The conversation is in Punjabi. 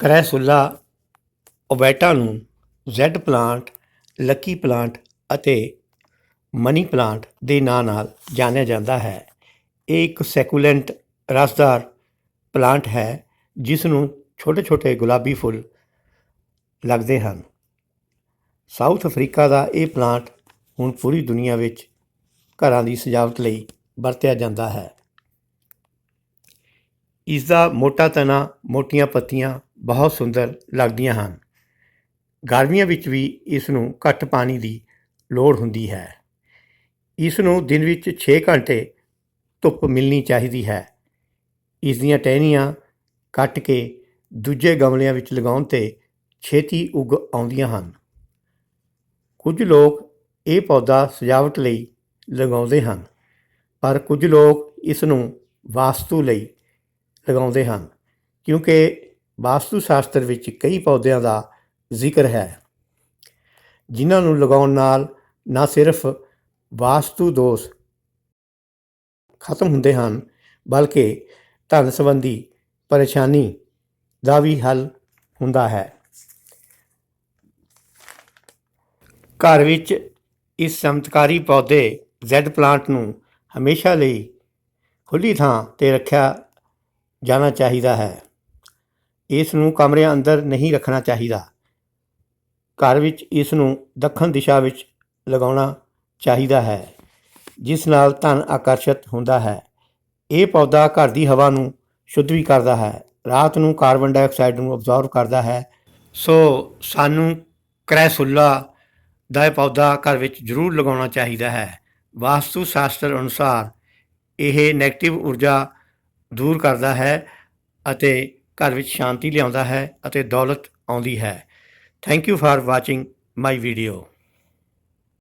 ਕਰੈਸੁਲਾ ਓਬੈਟਾ ਨੂੰ ਜ਼ੈੱਡ ਪਲਾਂਟ, ਲੱਕੀ ਪਲਾਂਟ ਅਤੇ ਮਨੀ ਪਲਾਂਟ ਦੇ ਨਾਂ ਨਾਲ ਜਾਣਿਆ ਜਾਂਦਾ ਹੈ। ਇਹ ਇੱਕ ਸੈਕੂਲੈਂਟ ਰਸਦਾਰ ਪਲਾਂਟ ਹੈ, ਜਿਸ ਨੂੰ ਛੋਟੇ ਛੋਟੇ ਗੁਲਾਬੀ ਫੁੱਲ ਲੱਗਦੇ ਹਨ। ਸਾਊਥ ਅਫਰੀਕਾ ਦਾ ਇਹ ਪਲਾਂਟ ਹੁਣ ਪੂਰੀ ਦੁਨੀਆ ਵਿੱਚ ਘਰਾਂ ਦੀ ਸਜਾਵਟ ਲਈ ਵਰਤਿਆ ਜਾਂਦਾ ਹੈ। ਇਸ ਦਾ ਮੋਟਾ ਤਣਾ, ਮੋਟੀਆਂ ਪੱਤੀਆਂ ਬਹੁਤ ਸੁੰਦਰ ਲੱਗਦੀਆਂ ਹਨ। ਗਰਮੀਆਂ ਵਿੱਚ ਵੀ ਇਸ ਨੂੰ ਘੱਟ ਪਾਣੀ ਦੀ ਲੋੜ ਹੁੰਦੀ ਹੈ। ਇਸ ਨੂੰ ਦਿਨ ਵਿੱਚ 6 ਘੰਟੇ ਧੁੱਪ ਮਿਲਣੀ ਚਾਹੀਦੀ ਹੈ। ਇਸ ਦੀਆਂ ਟਹਿਣੀਆਂ ਕੱਟ ਕੇ ਦੂਜੇ ਗਮਲਿਆਂ ਵਿੱਚ ਲਗਾਉਣ ਤੇ ਛੇਤੀ ਉੱਗ ਆਉਂਦੀਆਂ ਹਨ। ਕੁਝ ਲੋਕ ਇਹ ਪੌਦਾ ਸਜਾਵਟ ਲਈ ਲਗਾਉਂਦੇ ਹਨ, ਪਰ ਕੁਝ ਲੋਕ ਇਸ ਨੂੰ ਵਾਸਤੂ ਲਈ ਲਗਾਉਂਦੇ ਹਨ, ਕਿਉਂਕਿ ਵਾਸਤੂ ਸ਼ਾਸਤਰ ਵਿੱਚ ਕਈ ਪੌਦਿਆਂ ਦਾ ਜ਼ਿਕਰ ਹੈ, ਜਿਨ੍ਹਾਂ ਨੂੰ ਲਗਾਉਣ ਨਾਲ ਨਾ ਸਿਰਫ ਵਾਸਤੂ ਦੋਸ਼ ਖਤਮ ਹੁੰਦੇ ਹਨ, ਬਲਕਿ ਧਨ ਸੰਬੰਧੀ ਪਰੇਸ਼ਾਨੀ ਦਾ ਵੀ ਹੱਲ ਹੁੰਦਾ ਹੈ। ਘਰ ਵਿੱਚ ਇਸ ਚਮਤਕਾਰੀ ਪੌਦੇ ਜ਼ੈਡ ਪਲਾਂਟ ਨੂੰ ਹਮੇਸ਼ਾ ਲਈ ਖੁੱਲੀ ਥਾਂ ਤੇ ਰੱਖਿਆ ਜਾਣਾ ਚਾਹੀਦਾ ਹੈ। ਇਸ ਨੂੰ ਕਮਰਿਆਂ ਅੰਦਰ ਨਹੀਂ ਰੱਖਣਾ ਚਾਹੀਦਾ। ਘਰ ਵਿੱਚ ਇਸ ਨੂੰ ਦੱਖਣ ਦਿਸ਼ਾ ਵਿੱਚ ਲਗਾਉਣਾ ਚਾਹੀਦਾ ਹੈ, ਜਿਸ ਨਾਲ ਧਨ ਆਕਰਸ਼ਿਤ ਹੁੰਦਾ ਹੈ। ਇਹ ਪੌਦਾ ਘਰ ਦੀ ਹਵਾ ਨੂੰ ਸ਼ੁੱਧ ਵੀ ਕਰਦਾ ਹੈ, ਰਾਤ ਨੂੰ ਕਾਰਬਨ ਡਾਈਆਕਸਾਈਡ ਨੂੰ ਅਬਜ਼ੌਰਬ ਕਰਦਾ ਹੈ। ਸੋ ਸਾਨੂੰ ਕ੍ਰੈਸੁੱਲਾ ਦਾ ਇਹ ਪੌਦਾ ਘਰ ਵਿੱਚ ਜ਼ਰੂਰ ਲਗਾਉਣਾ ਚਾਹੀਦਾ ਹੈ। ਵਾਸਤੂ ਸ਼ਾਸਤਰ ਅਨੁਸਾਰ ਇਹ 네ਗੇਟਿਵ ਊਰਜਾ ਦੂਰ ਕਰਦਾ ਹੈ ਅਤੇ ਘਰ ਵਿੱਚ ਸ਼ਾਂਤੀ ਲਿਆਉਂਦਾ ਹੈ ਅਤੇ ਦੌਲਤ ਆਉਂਦੀ ਹੈ। Thank you for watching my video